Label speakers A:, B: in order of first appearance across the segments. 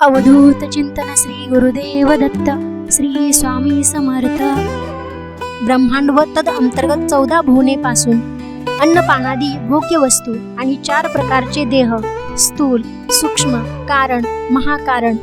A: अवधूत चिंतन श्री गुरुदेव दत्त श्री स्वामी समर्थ. ब्रह्मांड व तद अंतर्गत चौदा भुवनेपासून अन्नपानादी भोग्य वस्तू आणि चार प्रकारचे देह स्थूल सूक्ष्म कारण महाकारण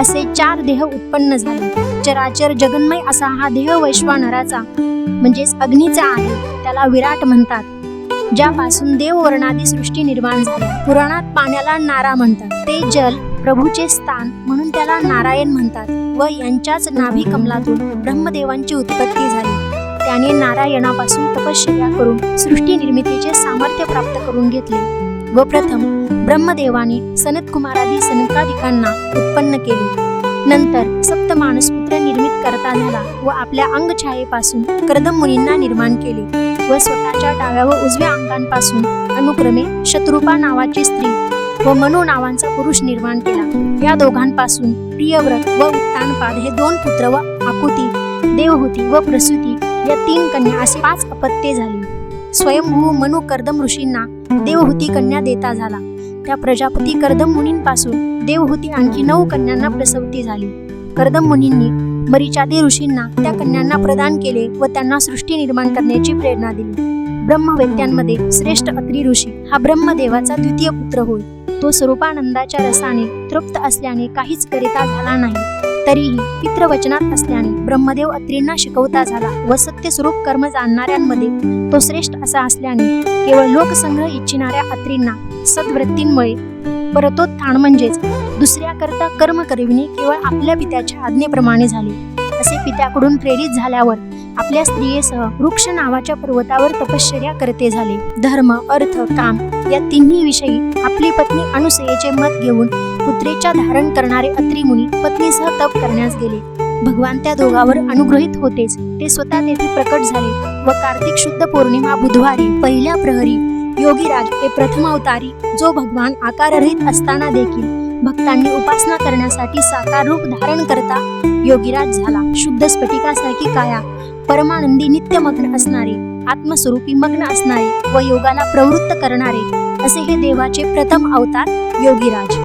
A: असे चार देह उत्पन्न झाले. चराचर जगन्मय असा हा देह वैश्वानराचा म्हणजेच अग्नीचा आहे त्याला विराट म्हणतात ज्यापासून देववर्णादी सृष्टी निर्माण झाली. पुराणात पाण्याला नारा म्हणतात. ते जल प्रभूचे स्थान म्हणून त्याला नारायण म्हणतात व यांच्याच नाभी कमलातून ब्रह्मदेवांची उत्पत्ती झाली. त्याने नारायणापासून तपश्चर्या करून सृष्टी निर्मितीचे सामर्थ्य प्राप्त करून घेतले व प्रथम ब्रह्मदेवाने सनत कुमारादी सनकादिकांना उत्पन्न केले. नंतर सप्त मानसपुत्र निर्मित करता झाला व आपल्या अंगछायेपासून कर्दम मुनींना निर्माण केले व स्वतःच्या डाव्या व उजव्या अंगांपासून अनुक्रमे शत्रुपा नावाची स्त्री व मनु नावांचा पुरुष निर्माण केला. या दोघांपासून प्रियव्रत व उत्तानपाद हे दोन पुत्र व आकुती देवहूती व प्रसूती या तीन कन्या असे पाच अपत्ये झाली. स्वयंभू मनु कर्दम ऋषींना देवहूती कन्या देता झाला. त्या प्रजापती कर्दम मुनींपासून देवहूती आणखी नऊ कन्यांना प्रसवती झाली. कर्दम मुनींनी मरिचादी ऋषींना त्या कन्यांना प्रदान केले व त्यांना सृष्टी निर्माण करण्याची प्रेरणा दिली. ब्रह्मवेत्यांमध्ये श्रेष्ठ अत्री ऋषी हा ब्रह्मदेवाचा द्वितीय पुत्र होय. तो स्वरूपानंदाच्या रसाने तृप्त असल्याने काहीच करिता झाला नाही. तरीही पितृवचनात असल्याने ब्रह्मदेव अत्रींना शिकवता झाला व सत्य स्वरूप कर्म जाणणाऱ्यांमध्ये तो श्रेष्ठ असा असल्याने केवळ लोकसंग्रह इच्छिणाऱ्या अत्रींना सद्वृत्तींमुळे परतोत्थान म्हणजेच दुसऱ्याकरता कर्म करविणे केवळ आपल्या पित्याच्या आज्ञेप्रमाणे झाले. असे पित्याकडून प्रेरित झाल्यावर आपल्या स्त्रियेसह वृक्ष नावाच्या पर्वतावर तपश्चर्या करते झाले. धर्म अर्थ काम या तिन्ही विषयी आपली पत्नी अनुसयेचे मत घेऊन पुत्रेच्या धारण करणारे अत्री मुनी पत्नीसह तप करण्यास गेले. भगवान त्या दोघावर अनुग्रहित होतेच ते स्वतः तेथे प्रकट झाले व कार्तिक शुद्ध पौर्णिमा बुधवारी पहिल्या प्रहरी योगीराज हे प्रथम अवतारी जो भगवान आकाररहित असताना देखील भक्तांनी उपासना करण्यासाठी साकार रूप धारण करता योगीराज झाला. शुद्ध स्फटिकासारखी काया परमानंदी नित्यमग्न असणारे आत्मस्वरूपी मग्न असणारे व योगाला प्रवृत्त करणारे असे हे देवाचे प्रथम अवतार योगीराज.